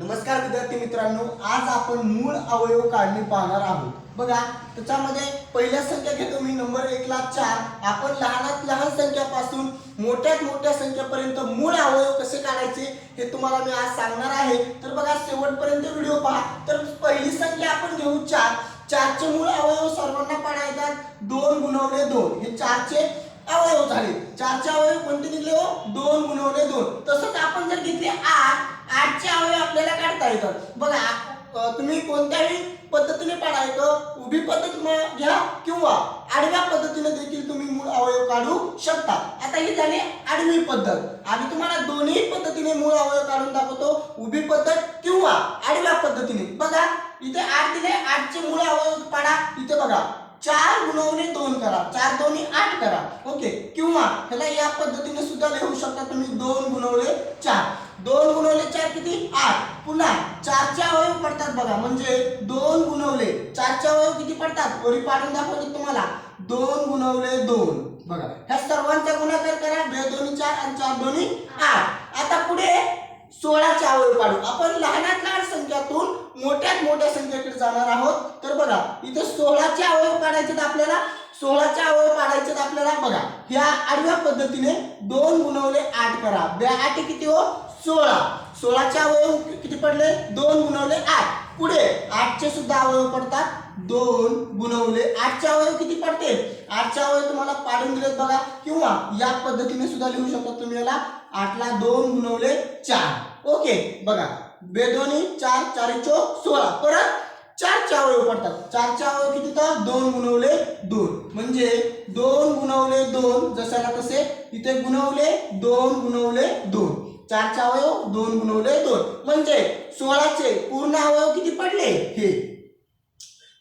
नमस्कार विद्यार्थी मित्रांनो आज आपण मूळ अवयव काढणे पाहणार आहोत. बघा त्याच्यामध्ये पहिल्या संख्या घेतो मी नंबर एकला चार. आपण लहानात लहान संख्यापासून मोठ्यात मोठ्या संख्येपर्यंत मूळ अवयव कसे काढायचे हे तुम्हाला मी आज सांगणार आहे. तर बघा शेवटपर्यंत व्हिडिओ पहा. तर पहिली संख्या आपण घेऊ चार. चारचे मूळ अवयव सर्वांना पाडायतात दोन गुणवले दोन. हे चारचे अवयव झाले. चारचे अवयव कोणते निघले हो? दोन गुणवले दोन. तसंच आपण जर घेतले आठ आठचे येतात बघा तुम्ही कोणत्याही पद्धतीने पाडायचं उभी पद्धत घ्या किंवा आडव्या पद्धतीने देखील तुम्ही मूळ अवयव काढू शकता. आता ही झाली आडवी पद्धत. आम्ही तुम्हाला दोन्ही पद्धतीने मूळ अवयव काढून दाखवतो उभी पद्धत किंवा आडव्या पद्धतीने. बघा इथे आठ दिले आठचे मूळ अवयव पाडा. इथे बघा चार गुणवणे दोन करा. चार दोन्ही आठ करा. ओके. किंवा ह्याला या पद्धतीने सुद्धा लिहू शकता तुम्ही दोन गुणवले चार. दोन गुणवले चार किती? आठ. पुन्हा चारचे अवयव पडतात बघा. म्हणजे दोन गुणवले. चारचे अवयव किती पडतात? वरी पाडून दाखवतो तुम्हाला. दोन गुणवले दोन. बघा. ह्या सर्वांचा गुणाकार करा. बे दोन्ही चार आणि चार दोन्ही आठ. आता पुढे सोळाचे अवयव काढू. आपण लहानात लहान संख्यातून मोठ्यात मोठ्या संख्येकडे जाणार आहोत. तर बघा इथे सोळाचे अवयव काढायचे तर आपल्याला. सोळाचे अवयव काढायचे तर आपल्याला. बघा ह्या आडव्या पद्धतीने दोन गुणवले आठ करा. बे आठ किती हो? सोळा. सोळाचे अवयव किती पडले? दोन गुणवले आठ. पुढे आठचे सुद्धा अवयव पडतात. दोन गुणवले आठचे अवयव किती पडते आठचे अवयव तुम्हाला पाडून दिलेत बघा. किंवा या पद्धतीने सुद्धा लिहू शकता तुम्ही याला. आठला दोन गुणवले चार. ओके बघा. बेदोनी चार चार चौक सोळा. परत चारचे अवयव पडतात. चारचे अवयव किती तर दोन गुणवले दोन. म्हणजे दोन गुणवले दोन जशाला तसे इथे गुणवले दोन गुणवले दोन. चारचे अवयव दोन गुणवले दोन. म्हणजे सोळाचे पूर्ण अवयव किती पडले? हे.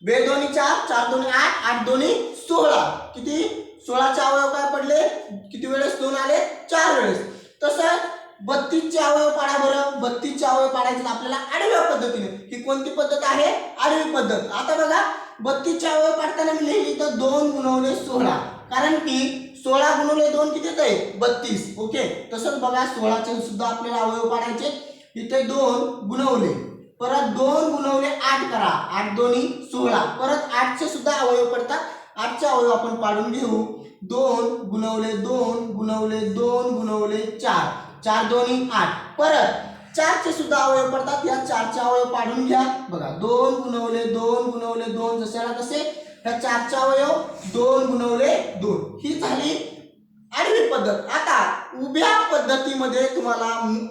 बे दोन्ही चार चार दोन्ही आठ आठ दोन्ही सोळा. किती? सोळाचे अवयव काय पडले? किती वेळेस दोन आले? चार वेळेस. तसंच बत्तीसचे अवयव पाडा बरं. बत्तीसचे अवयव पाडायचे आपल्याला आडव्या पद्धतीने. ही कोणती पद्धत आहे? आडवी पद्धत. आता बघा बत्तीसचे अवयव पाडताना मी लिहिली तर दोन गुणवले सोळा. कारण की सोळा गुणवले दोन किती आहे बत्तीस. ओके? तसंच बघा सोळाचे सुद्धा आपल्याला अवयव पाडायचे इथे दोन गुणवले. परत दोन गुणवले आठ करा. आठ दोन्ही सोळा. परत आठचे सुद्धा अवयव पडतात. आठचे अवयव आपण पाडून घेऊ. दोन गुणवले दोन गुणवले दोन गुणवले चार. चार दोन्ही आठ. परत चारचे सुद्धा अवयव पडतात. या चारचे अवयव पाडून घ्या. बघा दोन गुणवले दोन गुणवले दोन जशाला तसे. ह्या चारचा अवयव दोन गुणवले दोन. ही झाली आडवी पद्धत. आता उभ्या पद्धतीमध्ये तुम्हाला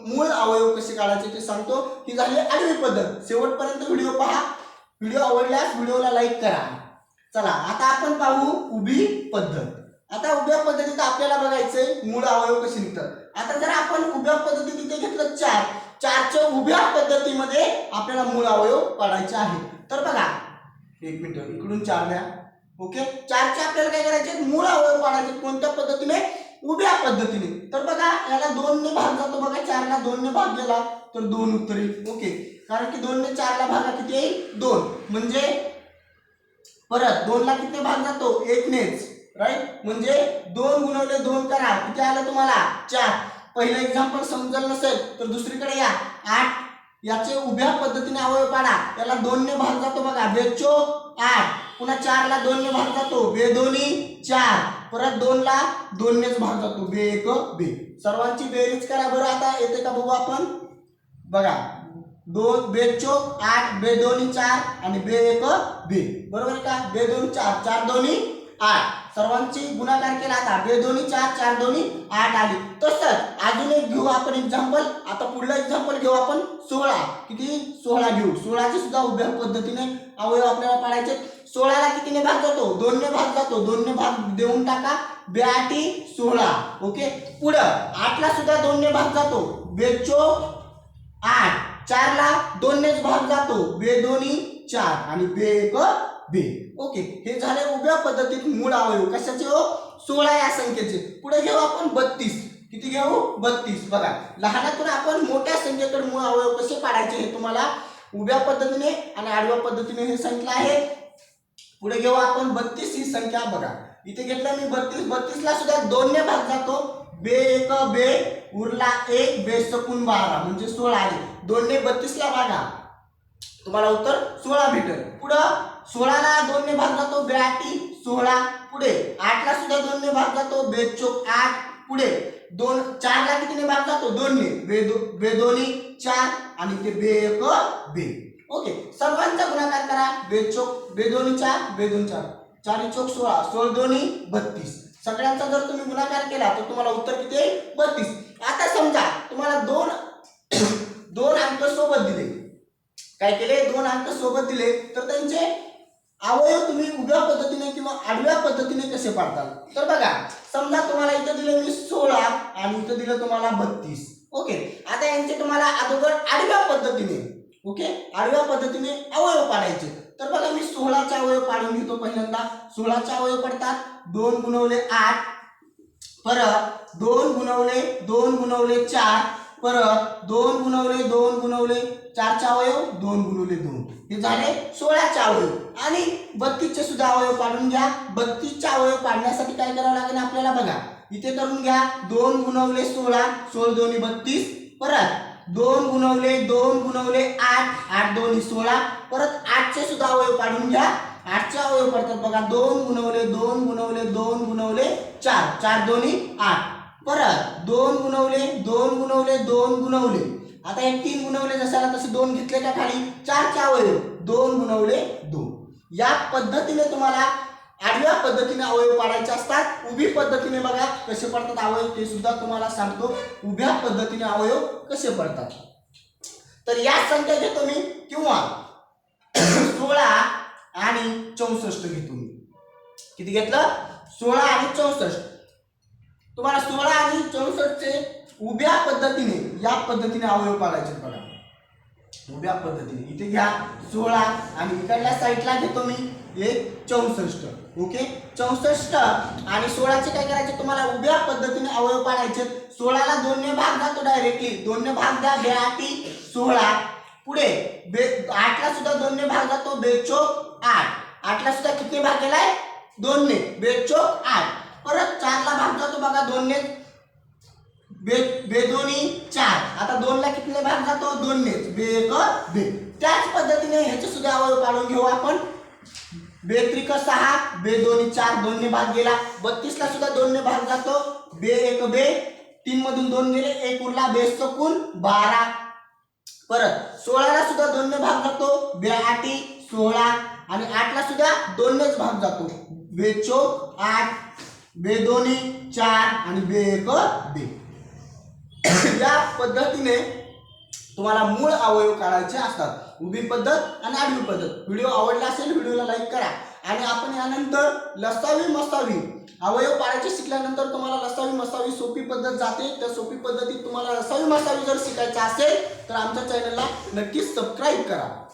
मूळ अवयव कसे काढायचे ते सांगतो. ही झाली आडवी पद्धत. शेवटपर्यंत व्हिडिओ पहा. व्हिडिओ आवडल्यास व्हिडिओला लाईक करा. चला आता आपण पाहू उभी पद्धत. आता उभ्या पद्धतीत आपल्याला बघायचंय मूळ अवयव कसे निघतात. आता जर आपण उभ्या पद्धतीत इथे घेतलं चार चारच्या उभ्या पद्धतीमध्ये आपल्याला मूळ अवयव काढायचे आहे तर बघा एक मिनिट इकडून चार द्या. ओके? चारचे आपल्याला काय करायचे मूळ अवयव पाडायचे कोणत्या पद्धतीने? उभ्या पद्धतीने. तर बघा याला दोनने भाग जातो बघा. चारला दोनने भाग गेला तर दोन उत्तर येईल. ओके? कारण की दोनने चारला भागा किती येईल? दोन. म्हणजे परत दोनला किती भाग जातो? एकनेच. राईट म्हणजे दोन गुणवले दोन करा. किती आलं तुम्हाला? चार. पहिलं एक्झाम्पल समजलं नसेल तर दुसरीकडे या. आठ याचे उभ्या पद्धतीने अवयव पाडा याला दोनने भाग जातो बघा. बेचो आठ पुन्हा चारला दोनने भाग जातो. बे दोन्ही चार. परत दोनला दोननेच भाग जातो. बे एक बे सर्वांची बेरीज करा बरं आता. येते का बघू आपण? बघा. दोन बे चोक आठ बे दोन्ही चार आणि बे एक बे बरोबर आहे का? बे दोन चार. चार दोन्ही आठ सर्वांची गुणाकार केला आता. बे दोन्ही चार चार दोन्ही आठ आली. तसंच अजून एक घेऊ आपण एक्झाम्पल आता पुढलं एक्झाम्पल घेऊ आपण सोळा. किती? सोळा घेऊ. सोळाचे सुद्धा उभ्या पद्धतीने अवयव आपल्याला पाडायचे. सोळाला कितीने भाग जातो? दोनने भाग जातो. दोनने भाग देऊन टाका. ब्याटी सोळा. ओके? पुढं आठला सुद्धा दोनने भाग जातो. बेचो आठ. चारला दोननेच भाग जातो. बे दोन्ही चार. आणि बे एक बे ओके हे झाले उभ्या पद्धतीत मूळ अवयव. कशाचे हो? सोळा या संख्येचे. पुढे घेऊ आपण बत्तीस. किती घेऊ? बत्तीस. बघा लहानातून आपण मोठ्या संख्येकडे मूळ अवयव कसे काढायचे हे तुम्हाला उभ्या पद्धतीने आणि आडव्या पद्धतीने हे सांगितलं आहे. पुढे घेऊ आपण बत्तीस ही संख्या बघा. इथे घेतलं मी बत्तीस. बत्तीसला सुद्धा दोनने भाग जातो. बे एक बे उरला एक बे सकून बारा. म्हणजे सोळा आले दोनने बत्तीसला भागा. तुम्हाला उत्तर सोळा भेटेल. पुढं सोळाला दोनने भाग जातो ब्याटी सोळा पुढे. आठला सुद्धा दोनने भाग जातो बेचोक आठ पुढे. दोन चारला कितीने भाग जातो? दोन ने दो चार आणि ते बे एक बे. ओके. सर्वांचा गुणाकार करा. बेचोक बेदोनी चार बेदोन चार. चार चोक सोळा. सोळ दोन्ही बत्तीस. सगळ्यांचा जर तुम्ही गुणाकार केला तर तुम्हाला उत्तर किती? बत्तीस. आता समजा तुम्हाला दोन दोन अंक सोबत दिले. काय केले? दोन अंक सोबत दिले. तर त्यांचे अवयव तुम्ही उभ्या पद्धतीने किंवा आडव्या पद्धतीने कसे पाडताल? तर बघा समजा तुम्हाला इथं दिलं मी सोळा आणि इथं दिलं तुम्हाला बत्तीस. ओके? आता यांचे तुम्हाला अगोदर आडव्या पद्धतीने ओके? आडव्या पद्धतीने अवयव पाडायचे. तर बघा मी सोळाचा अवयव पाडून घेतो पहिल्यांदा. सोळाचा अवयव पडतात. दोन गुणवले आठ. परत दोन गुणवले दोन गुणवले चार. परत दोन गुणवले दोन गुणवले चारचे अवयव दोन गुणवले दोन. हे झाले सोळाचे अवयव. आणि बत्तीसचे सुद्धा अवयव पाडून घ्या. बत्तीसचे अवयव पाडण्यासाठी काय करावं लागेल आपल्याला बघा. इथे करून घ्या. दोन गुणवले सोळा सोळ दोन्ही बत्तीस. परत दोन गुणवले दोन गुणवले आठ आठ दोन्ही सोळा. परत आठचे सुद्धा अवयव पाडून घ्या. आठचे अवयव पडतात बघा. दोन गुणवले दोन गुणवले दोन गुणवले चार. चार दोन्ही आठ. परत दोन गुणवले दोन गुणवले दोन गुणवले. आता हे तीन गुणवले जसाला तसे दोन घेतले का खाली? चारचे अवयव. दोन गुणवले दोन. या पद्धतीने तुम्हाला आडव्या पद्धतीने अवयव पाडायचे असतात. उभी पद्धतीने बघा कसे पडतात अवयव. ते सुद्धा तुम्हाला सांगतो. उभ्या पद्धतीने अवयव कसे पडतात. तर या संख्या घेतो मी किंवा सोळा आणि चौसष्ट घेतो मी किती घेतलं? सोळा आणि चौसष्ट. तुम्हाला सोळा आणि चौसष्टचे उभ्या पद्धतीने या पद्धतीने अवयव पाडायचे बघा. उभ्या पद्धतीने. इथे घ्या सोळा आणि इकडल्या साईडला घेतो मी एक चौसष्ट. ओके? चौसष्ट आणि सोळाचे काय करायचे? तुम्हाला उभ्या पद्धतीने अवयव पाडायचे सोळाला दोनने भाग जातो डायरेक्टली दोनने भाग द्या बेआटी सोळा. पुढे बे आठला सुद्धा दोनने भाग जातो बेचोक आठ. आठला सुद्धा किती भाग गेलाय दोनने बेचोक आठ. परत चारला भाग जातो बघा दोनने बे बेदोनी चार. आता दोनला कितने भाग जातो? दोननेच बे एक बे. त्याच पद्धतीने ह्याचे सुद्धा आवाज काढून घेऊ आपण. बे त्रिक सहा बे दोन्ही चार दोनने भाग गेला. बत्तीसला सुद्धा दोनने भाग जातो. बे एक बे. तीन मधून दोन गेले. एक उरला बे चकून बारा. परत सोळाला सुद्धा दोनने भाग जातो. बे आठी सोळा. आणि आठला सुद्धा दोननेच भाग जातो. बेचो आठ बे दोन्ही चार आणि बे एक बे. या पद्धतीने तुम्हाला मूळ अवयव काढायचे असतात. उभी पद्धत आणि आडवी पद्धत. व्हिडिओ आवडला असेल व्हिडिओला लाईक करा. आणि आपण यानंतर लसावी मसावी अवयव पाडायचे शिकल्यानंतर तुम्हाला लसावी मसावी सोपी पद्धत जाते. त्या सोपी पद्धतीत तुम्हाला लसावी मसावी जर शिकायचं असेल तर आमच्या चॅनलला नक्कीच सबस्क्राईब करा.